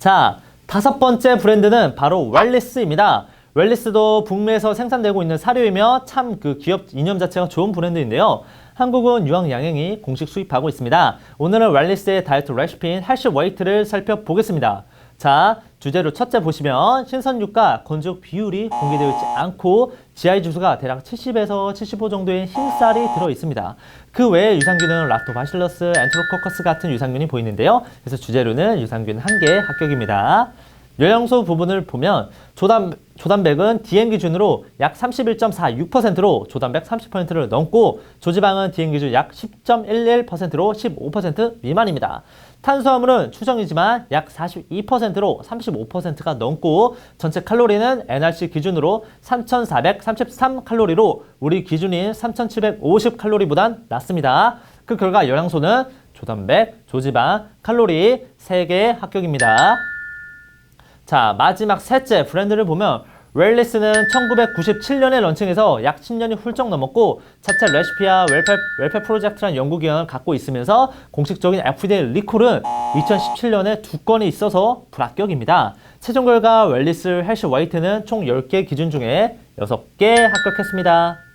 자, 다섯 번째 브랜드는 바로 웰리스입니다. 웰리스도 북미에서 생산되고 있는 사료이며 참 그 기업 이념 자체가 좋은 브랜드인데요. 한국은 유황 양행이 공식 수입하고 있습니다. 오늘은 웰리스의 다이어트 레시피인 헬시 웨이트를 살펴보겠습니다. 자, 주제로 첫째 보시면 신선육과 건조육 비율이 공개되어 있지 않고 GI 지수가 대략 70에서 75 정도의 흰쌀이 들어 있습니다. 그 외에 유산균은 락토바실러스, 엔테로코커스 같은 유산균이 보이는데요. 그래서 주재료는 유산균 한 개 합격입니다. 영양소 부분을 보면 조단, 조단백은 DN 기준으로 약 31.46%로 조단백 30%를 넘고 조지방은 DN 기준 약 10.11%로 15% 미만입니다. 탄수화물은 추정이지만 약 42%로 35%가 넘고 전체 칼로리는 NRC 기준으로 3,433 칼로리로 우리 기준인 3,750 칼로리보단 낮습니다. 그 결과 영양소는 조단백, 조지방, 칼로리 3개 합격입니다. 자, 마지막 셋째 브랜드를 보면 웰리스는 1997년에 런칭해서 약 10년이 훌쩍 넘었고 차차 레시피와 웰페, 웰페 프로젝트라는 연구기관을 갖고 있으면서 공식적인 FDA 리콜은 2017년에 두 건이 있어서 불합격입니다. 최종 결과 웰리스 헬시 화이트는 총 10개 기준 중에 6개 합격했습니다.